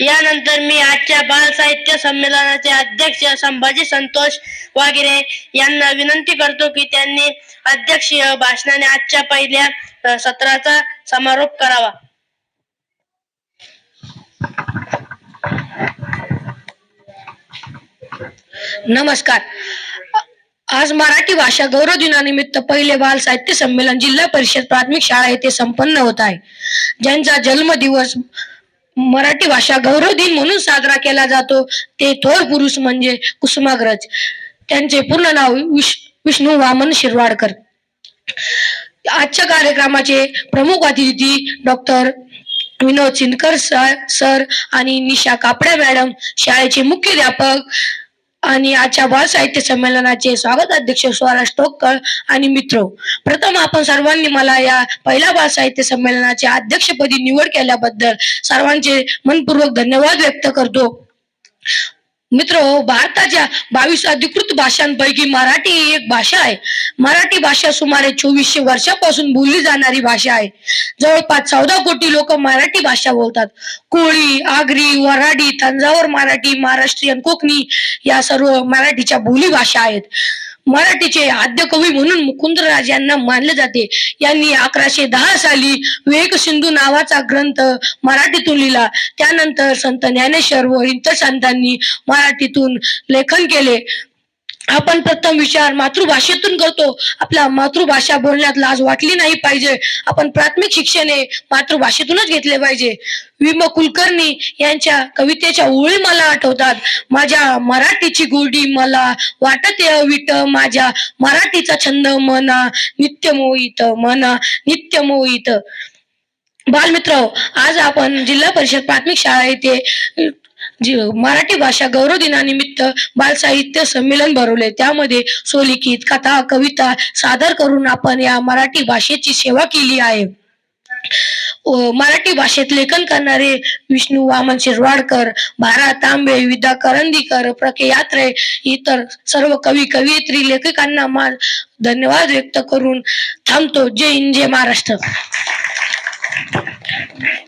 यानंतर मी आजच्या बाल साहित्य संमेलनाचे अध्यक्ष संभाजी संतोष वागिरे यांना विनंती करतो की त्यांनी अध्यक्षीय भाषणाने आजच्या पहिल्या सत्राचा समारोप करावा. नमस्कार. आज मराठी भाषा गौरव दिनानिमित्त पहिले बाल साहित्य संमेलन जिल्हा परिषद प्राथमिक शाळा येथे संपन्न होत आहे. ज्यांचा जन्मदिवस मराठी भाषा गौरव दिन म्हणून साजरा केला जातो. ते थोर पुरुष म्हणजे कुसुमाग्रज. त्यांचे पूर्ण नाव विश विष्णू वामन शिरवाडकर. आजच्या कार्यक्रमाचे प्रमुख अतिथी doctor Vinod Sindkar sir sir आणि निशा कापडे मॅडम. शाळेचे मुख्याध्यापक आणि आजच्या बाल साहित्य संमेलनाचे स्वागत अध्यक्ष स्वराज टोककर आणि मित्र. प्रथम आपण सर्वांनी मला या पहिल्या बाल साहित्य संमेलनाच्या अध्यक्षपदी निवड केल्याबद्दल सर्वांचे मनपूर्वक धन्यवाद व्यक्त करतो. मित्र भारताच्या बावीस अधिकृत भाषांपैकी मराठी ही एक भाषा आहे. मराठी भाषा सुमारे चोवीसशे वर्षापासून बोलली जाणारी भाषा आहे. जवळपास चौदा कोटी लोक मराठी भाषा बोलतात. कोळी आगरी वराडी तंजावर मराठी महाराष्ट्रीयन कोकणी या सर्व मराठीच्या बोली भाषा आहेत. मराठीचे आद्य कवी म्हणून मुकुंदराज यांना मानले जाते. यांनी अकराशे दहा साली विवेक सिंधू नावाचा ग्रंथ मराठीतून लिहिला. त्यानंतर संत ज्ञानेश्वर व इतर संतांनी मराठीतून लेखन केले. आपण प्रथम विचार मातृभाषेतून करतो. आपला मातृभाषा बोलण्यात लाज वाटली नाही पाहिजे. आपण प्राथमिक शिक्षण हे मातृभाषेतूनच घेतले पाहिजे. विम कुलकर्णी यांच्या कवितेच्या ओळी मला आठवतात. माझ्या मराठीची गोडी मला वाटते अविट. माझ्या मराठीचा छंद मना. नित्य मोहित मना. नित्य मोहित. बालमित्र आज आपण जिल्हा परिषद प्राथमिक शाळा येथे मराठी भाषा गौरव दिनानिमित्त बाल साहित्य संमेलन भरवले. त्यामध्ये सोलिखित कथा कविता सादर करून आपण या मराठी भाषेची सेवा केली आहे. मराठी भाषेत लेखन करणारे विष्णू वामन शिरवाडकर भारा तांबे विद्या करंदीकर प्रके यात्रे इतर सर्व कवी कवयित्री लेखकांना मा धन्यवाद व्यक्त करून थांबतो. जय हिंद जय महाराष्ट्र.